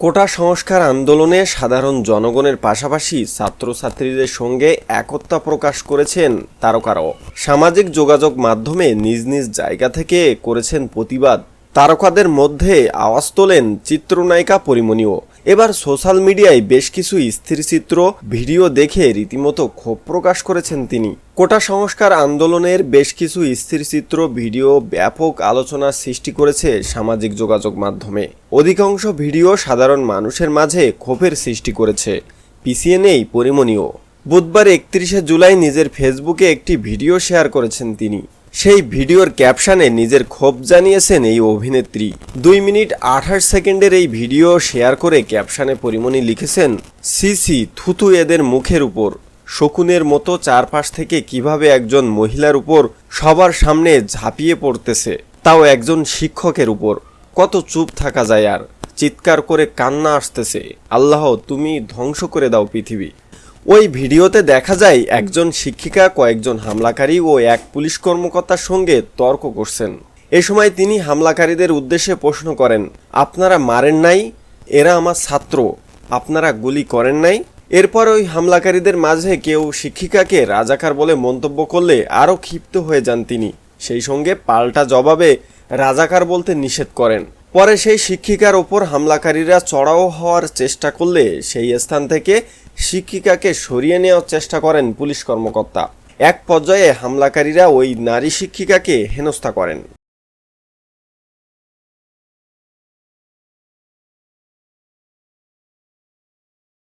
কোটা সংস্কার আন্দোলনে সাধারণ জনগণের পাশাপাশি ছাত্রছাত্রীদের সঙ্গে একতা প্রকাশ করেছেন তারকারাও। সামাজিক যোগাযোগ মাধ্যমে নিজ নিজ জায়গা থেকে করেছেন প্রতিবাদ। তারকাদের মধ্যে আওয়াজ তোলেন চিত্রনায়িকা পরিমণিও। এবার সোশ্যাল মিডিয়ায় বেশ কিছু স্থিরচিত্র ভিডিও দেখে রীতিমতো ক্ষোভ প্রকাশ করেছেন তিনি। কোটা সংস্কার আন্দোলনের বেশ কিছু স্থিরচিত্র ভিডিও, ব্যাপক আলোচনার সৃষ্টি করেছে সামাজিক যোগাযোগ মাধ্যমে। অধিকাংশ ভিডিও সাধারণ মানুষের মাঝে ক্ষোভের সৃষ্টি করেছে। পিছিয়ে নেই পরিমণিও। বুধবার একত্রিশে জুলাই নিজের ফেসবুকে একটি ভিডিও শেয়ার করেছেন তিনি। সেই ভিডিওর ক্যাপশনে নিজের ক্ষোভ জানিয়েছেন এই অভিনেত্রী। দুই মিনিট আঠাশ সেকেন্ডের এই ভিডিও শেয়ার করে ক্যাপশানে পরিমণি লিখেছেন, সিসি, থুতু এদের মুখের উপর। শকুনের মতো চারপাশ থেকে কীভাবে একজন মহিলার উপর সবার সামনে ঝাঁপিয়ে পড়তেছে, তাও একজন শিক্ষকের উপর। কত চুপ থাকা যায় আর। চিৎকার করে কান্না আসতেছে। আল্লাহ, তুমি ধ্বংস করে দাও পৃথিবী। ওই ভিডিওতে দেখা যায় একজন শিক্ষিকা, কয়েকজন হামলাকারী ও এক পুলিশ কর্মকর্তার সঙ্গে তর্ক করছেন। এ সময় তিনি হামলাকারীদের উদ্দেশ্যে প্রশ্ন করেন, আপনারা মারেন নাই? এরা আমার ছাত্র। আপনারা গুলি করেন নাই? এরপর ওই হামলাকারীদের মাঝে কেউ শিক্ষিকাকে রাজাকার বলে মন্তব্য করলে আরও ক্ষিপ্ত হয়ে যান তিনি। সেই সঙ্গে পাল্টা জবাবে রাজাকার বলতে নিষেধ করেন। পরে সেই শিক্ষিকার ওপর হামলাকারীরা চড়াও হওয়ার চেষ্টা করলে সেই স্থান থেকে শিক্ষিকাকে সরিয়ে নেওয়ার চেষ্টা করেন পুলিশ কর্মকর্তা। এক পর্যায়ে হামলাকারীরা ওই নারী শিক্ষিকাকে হেনস্থা করেন।